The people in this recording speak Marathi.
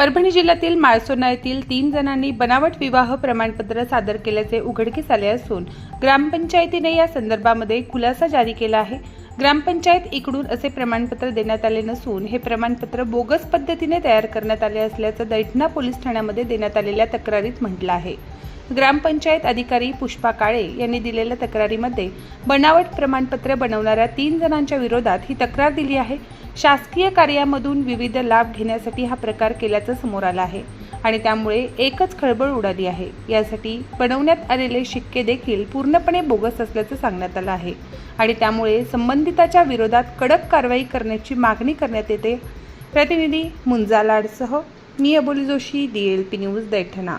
परभणी जिल्ह्यातील माळसोना येथील तीन जणांनी बनावट विवाह प्रमाणपत्र सादर केल्याचे उघडकीस आले असून ग्रामपंचायतीने या संदर्भामध्ये खुलासा जारी केला आहे. ग्रामपंचायत इकडून असे प्रमाणपत्र देण्यात आले नसून हे प्रमाणपत्र बोगस पद्धतीने तयार करण्यात आले असल्याचं दैठणा पोलीस ठाण्यामध्ये देण्यात आलेल्या तक्रारीत म्हटलं आहे. ग्रामपंचायत अधिकारी पुष्पा काळे यांनी दिलेल्या तक्रारीमध्ये बनावट प्रमाणपत्र बनवणाऱ्या तीन जणांच्या विरोधात ही तक्रार दिली आहे. शासकीय कार्यामधून विविध लाभ घेण्यासाठी हा प्रकार केल्याचं समोर आलं आहे. आणि त्यामुळे एकच खळबळ उडाली आहे. यासाठी बनवण्यात आलेले शिक्के देखील पूर्णपणे बोगस असल्याचं सांगण्यात आलं आहे. आणि त्यामुळे संबंधिताच्या विरोधात कडक कारवाई करण्याची मागणी करण्यात येते. प्रतिनिधी मुंजालाडसह मी Aboli Joshi D L P news Daithana